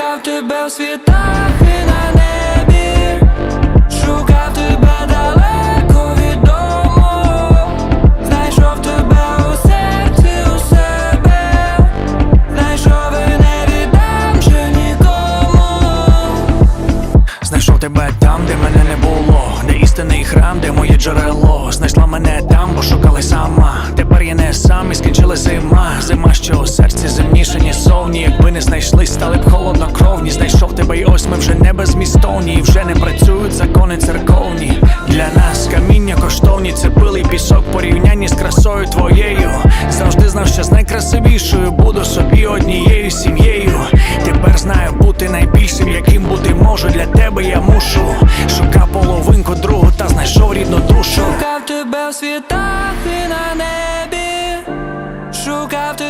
Шукав тебе в світах і на небі, шукав тебе далеко від дому, знайшов тебе у серці у себе, знайшов і не віддам вже нікому. Знайшов тебе там, де мене не було, де істинний храм, де моє джерело. Знайшла мене там, бо шукали сама. Тепер я не сам і скінчила зима. Зима, що у серці земніше, ні совні. Не знайшли, стали б холоднокровні. Знайшов тебе, і ось ми вже не безмістовні. І вже не працюють закони церковні. Для нас каміння коштовні, це пилий пісок, порівнянні з красою твоєю. Завжди знав, що з найкрасивішою буду собі однією сім'єю. Тепер знаю бути найбільшим, яким бути можу. Для тебе я мушу. Шукав половинку другу та знайшов рідну душу. Шукав тебе в світах і на небі, шукав тебе.